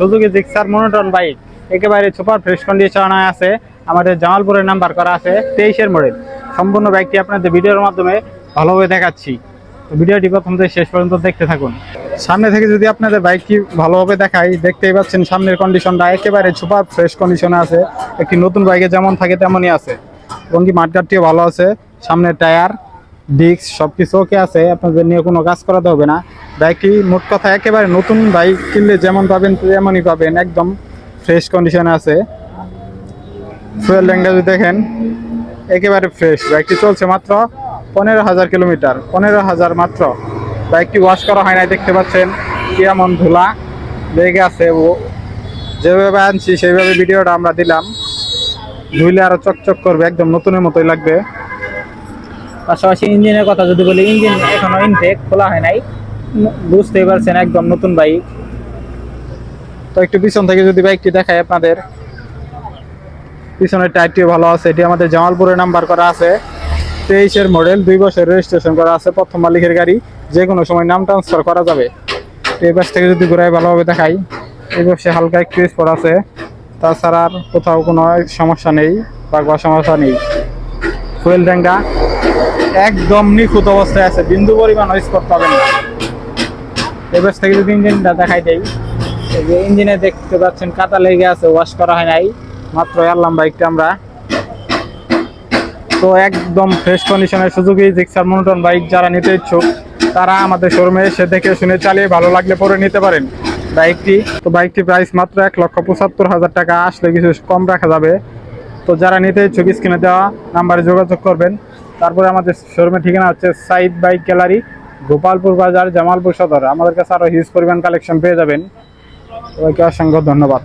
Suzuki Gixxer monotone bike একেবারে super fresh কন্ডিশনে আছে। আমাদের জামালপুরের নাম্বার করা আছে তেইশের মডেল সম্পূর্ণ বাইকটি আপনাদের ভিডিওর মাধ্যমে ভালোভাবে দেখাচ্ছি। তো ভিডিওটি প্রথম থেকে শেষ পর্যন্ত দেখতে থাকুন। সামনে থেকে যদি আপনাদের বাইকটি ভালোভাবে দেখাই, দেখতেই পাচ্ছেন সামনের কন্ডিশনটা একেবারে সুপার ফ্রেশ কন্ডিশনে আছে। একটি নতুন বাইকে যেমন থাকে তেমনই আছে। এবং কি মাঠগাটটিও ভালো আছে। সামনের টায়ার ডিস্ক সব কিছু ওকে আছে। আপনাদের নিয়ে কোনো কাজ করাতে হবে না। বাইকটি মোট কথা একেবারে নতুন বাইক কিনলে যেমন পাবেন, তেমনই পাবেন। একদম ফ্রেশ কন্ডিশনে আছে। ফুয়েল ট্যাঙ্কটা যদি দেখেন, একেবারে ফ্রেশ বাইকটি চলছে মাত্র পনেরো হাজার কিলোমিটার। পনেরো হাজার মাত্র। বাইকটি ওয়াশ করা হয় নাই, দেখতে পাচ্ছেন। কেমন ধুলা। লেগে আছে ও। যেভাবে আনছি, সেইভাবে ভিডিওটা আমরা দিলাম। ধুইলে আরও চকচক করবে, একদম নতুনের মতোই লাগবে। পাশাপাশি ইঞ্জিনের কথা যদি বলি, ইঞ্জিন এখনও ইনটেক খোলা হয় নাই। বুঝতেই পারছেন একদম নতুন বাইক তো একটু পিছন থেকে যদি বাইকটি দেখায় আপনাদের। পিছনের টায়ারটিও ভালো আছে, এটি আমাদের জামালপুরের নাম্বার করা আছে। তেইশের মডেল দুই বছর রেজিস্ট্রেশন করা আছে, প্রথম মালিকের গাড়ি। যে কোনো সময় নাম ট্রান্সফার করা যাবে। এই পাশ থেকে যদি ঘুরাই ভালোভাবে দেখাই, এই পাশে হালকা একটু স্পট আছে। তাছাড়া আর কোথাও কোনো সমস্যা নেই বা কোনো সমস্যা নেই। ফুয়েল ট্যাঙ্কটা একদম নিখুঁত অবস্থায় আছে, বিন্দু পরিমাণ স্পট পাবেন না। পাশ থেকে যদি ইঞ্জিনটা দেখাই দেই। এই যে ইঞ্জিনে দেখতে পাচ্ছেন কাটা লেগে আছে ওয়াশ করা হয় নাই। মাত্র এলাম বাইকটা আমরা। তো একদম ফ্রেশ কন্ডিশনের সুযোগী জিক্সার মনোটন বাইক যারা নিতে ইচ্ছুক, তারা আমাদের শোরুমে এসে দেখে শুনে চালিয়ে ভালো লাগলে পরে নিতে পারেন। বাইকটি, তো বাইকটি প্রাইস মাত্র এক লক্ষ পঁচাত্তর হাজার টাকা, আসলে কিছু কম রাখা যাবে। তো যারা নিতে ইচ্ছুক স্ক্রিনে দেওয়া নাম্বারে যোগাযোগ করবেন। তারপরে আমাদের শোরুমের ঠিকানা হচ্ছে সাইদ বাইক গ্যালারি গোপালপুর বাজার, জামালপুর সদর। আমাদের কাছে আরও হিউজ পরিমাণ কালেকশন পেয়ে যাবেন। সবাইকে অসংখ্য ধন্যবাদ।